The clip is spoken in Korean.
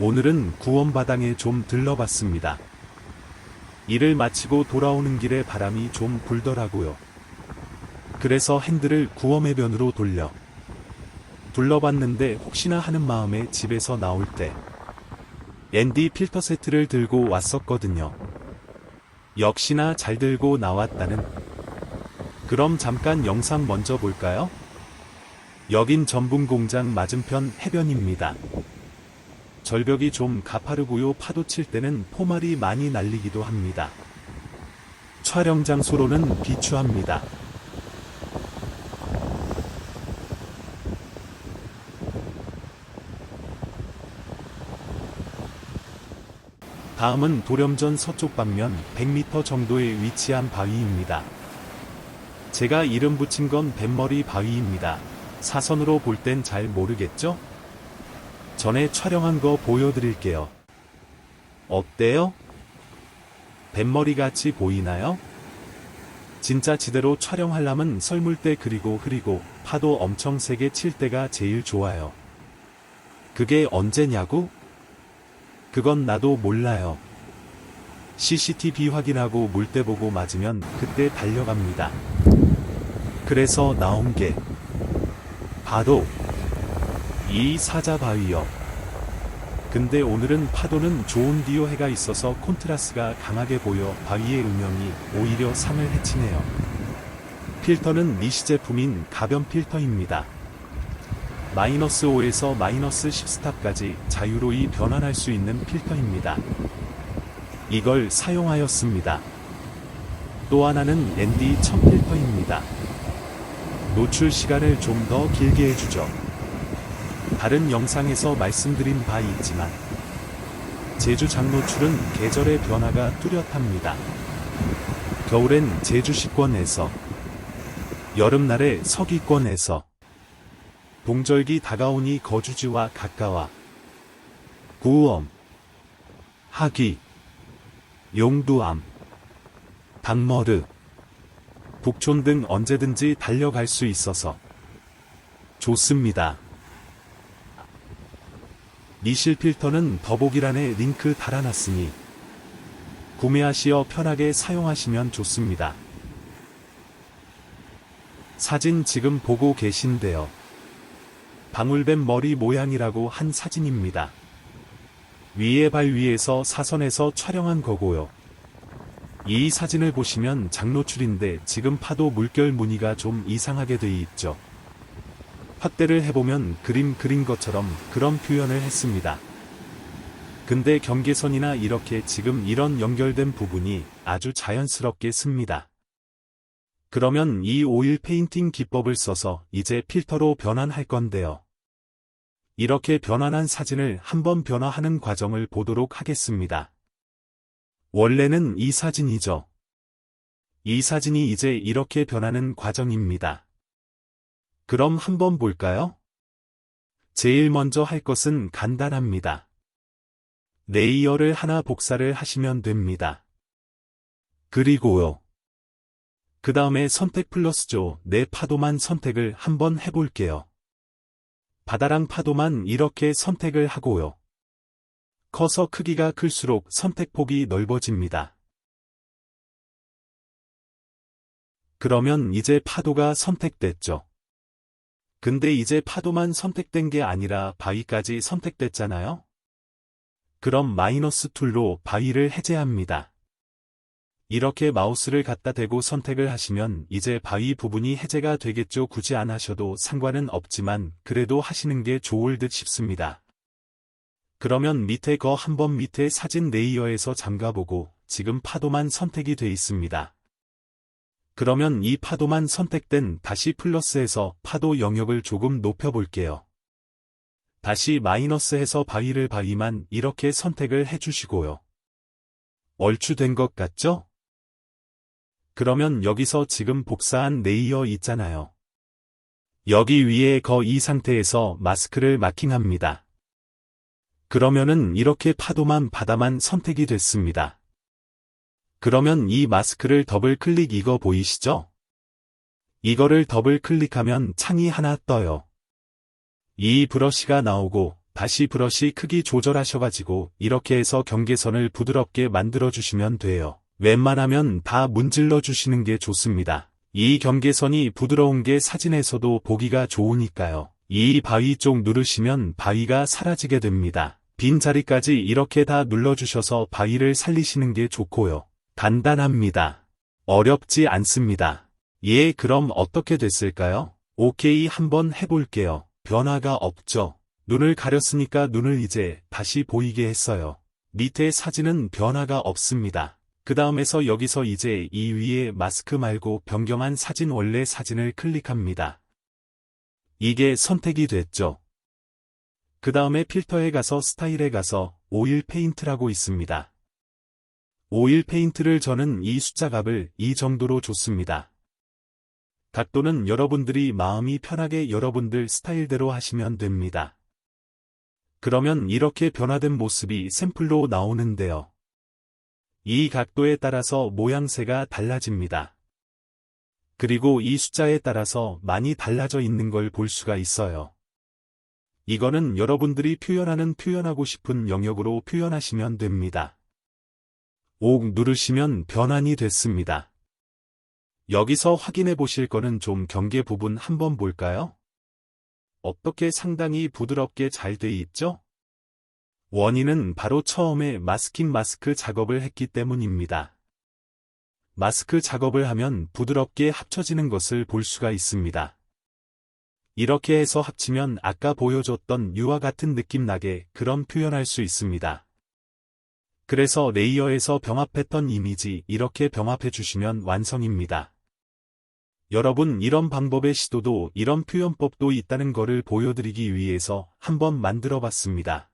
오늘은 구원바당에 좀 들러봤습니다. 일을 마치고 돌아오는 길에 바람이 좀 불더라고요. 그래서 핸들을 구엄해변으로 돌려 둘러봤는데 혹시나 하는 마음에 집에서 나올 때 앤디 필터 세트를 들고 왔었거든요. 역시나 잘 들고 나왔다는 그럼 잠깐 영상 먼저 볼까요? 여긴 전분 공장 맞은편 해변입니다. 절벽이 좀 가파르고요. 파도 칠 때는 포말이 많이 날리기도 합니다. 촬영 장소로는 비추합니다. 다음은 도렴전 서쪽 방면 100m 정도에 위치한 바위입니다. 제가 이름 붙인 건 뱃머리 바위입니다. 사선으로 볼 땐 잘 모르겠죠? 전에 촬영한 거 보여드릴게요. 어때요? 뱃머리 같이 보이나요? 진짜 지대로 촬영하려면 설물때 그리고 흐리고 파도 엄청 세게 칠 때가 제일 좋아요. 그게 언제냐고? 그건 나도 몰라요. CCTV 확인하고 물때 보고 맞으면 그때 달려갑니다. 그래서 나온 게 바로 이 사자바위요. 근데 오늘은 파도는 좋은 디오 해가 있어서 콘트라스가 강하게 보여 바위의 음영이 오히려 상을 해치네요. 필터는 니시 제품인 가변 필터입니다. 마이너스 5에서 마이너스 10스탑까지 자유로이 변환할 수 있는 필터입니다. 이걸 사용하였습니다. 또 하나는 ND 1000 필터입니다. 노출 시간을 좀 더 길게 해주죠. 다른 영상에서 말씀드린 바 있지만 제주 장노출은 계절의 변화가 뚜렷합니다. 겨울엔 제주시권에서 여름날에 서귀권에서 동절기 다가오니 거주지와 가까워 구엄 하기 용두암 당머르 북촌 등 언제든지 달려갈 수 있어서 좋습니다. 니실 필터는 더보기란에 링크 달아놨으니 구매하시어 편하게 사용하시면 좋습니다. 사진 지금 보고 계신데요. 방울뱀 머리 모양이라고 한 사진입니다. 위에 발 위에서 사선에서 촬영한 거고요. 이 사진을 보시면 장노출인데 지금 파도 물결 무늬가 좀 이상하게 돼 있죠. 확대를 해보면 그림 그린 것처럼 그런 표현을 했습니다. 근데 경계선이나 이렇게 지금 이런 연결된 부분이 아주 자연스럽게 씁니다. 그러면 이 오일 페인팅 기법을 써서 이제 필터로 변환할 건데요. 이렇게 변환한 사진을 한번 변화하는 과정을 보도록 하겠습니다. 원래는 이 사진이죠. 이 사진이 이제 이렇게 변하는 과정입니다. 그럼 한번 볼까요? 제일 먼저 할 것은 간단합니다. 레이어를 하나 복사를 하시면 됩니다. 그리고요. 그 다음에 선택 플러스죠. 내 파도만 선택을 한번 해볼게요. 바다랑 파도만 이렇게 선택을 하고요. 커서 크기가 클수록 선택폭이 넓어집니다. 그러면 이제 파도가 선택됐죠. 근데 이제 파도만 선택된 게 아니라 바위까지 선택됐잖아요? 그럼 마이너스 툴로 바위를 해제합니다. 이렇게 마우스를 갖다 대고 선택을 하시면 이제 바위 부분이 해제가 되겠죠. 굳이 안 하셔도 상관은 없지만 그래도 하시는 게 좋을 듯 싶습니다. 그러면 밑에 거 한번 밑에 사진 레이어에서 잠가보고 지금 파도만 선택이 돼 있습니다. 그러면 이 파도만 선택된 다시 플러스해서 파도 영역을 조금 높여볼게요. 다시 마이너스해서 바위를 바위만 이렇게 선택을 해주시고요. 얼추 된 것 같죠? 그러면 여기서 지금 복사한 레이어 있잖아요. 여기 위에 거 이 상태에서 마스크를 마킹합니다. 그러면은 이렇게 파도만 바다만 선택이 됐습니다. 그러면 이 마스크를 더블 클릭 이거 보이시죠? 이거를 더블 클릭하면 창이 하나 떠요. 이 브러쉬가 나오고 다시 브러쉬 크기 조절하셔가지고 이렇게 해서 경계선을 부드럽게 만들어주시면 돼요. 웬만하면 다 문질러 주시는 게 좋습니다. 이 경계선이 부드러운 게 사진에서도 보기가 좋으니까요. 이 바위 쪽 누르시면 바위가 사라지게 됩니다. 빈 자리까지 이렇게 다 눌러주셔서 바위를 살리시는 게 좋고요. 간단합니다. 어렵지 않습니다. 예, 그럼 어떻게 됐을까요? 오케이, 한번 해볼게요. 변화가 없죠. 눈을 가렸으니까 눈을 이제 다시 보이게 했어요. 밑에 사진은 변화가 없습니다. 그 다음에서 여기서 이제 이 위에 마스크 말고 변경한 사진 원래 사진을 클릭합니다. 이게 선택이 됐죠. 그 다음에 필터에 가서 스타일에 가서 오일 페인트라고 있습니다. 오일 페인트를 저는 이 숫자 값을 이 정도로 줬습니다. 각도는 여러분들이 마음이 편하게 여러분들 스타일대로 하시면 됩니다. 그러면 이렇게 변화된 모습이 샘플로 나오는데요. 이 각도에 따라서 모양새가 달라집니다. 그리고 이 숫자에 따라서 많이 달라져 있는 걸 볼 수가 있어요. 이거는 여러분들이 표현하는 표현하고 싶은 영역으로 표현하시면 됩니다. 옥 누르시면 변환이 됐습니다. 여기서 확인해 보실 거는 좀 경계 부분 한번 볼까요? 어떻게 상당히 부드럽게 잘 돼 있죠? 원인은 바로 처음에 마스킹 마스크 작업을 했기 때문입니다. 마스크 작업을 하면 부드럽게 합쳐지는 것을 볼 수가 있습니다. 이렇게 해서 합치면 아까 보여줬던 유와 같은 느낌 나게 그런 표현할 수 있습니다. 그래서 레이어에서 병합했던 이미지 이렇게 병합해 주시면 완성입니다. 여러분 이런 방법의 시도도 이런 표현법도 있다는 거를 보여드리기 위해서 한번 만들어 봤습니다.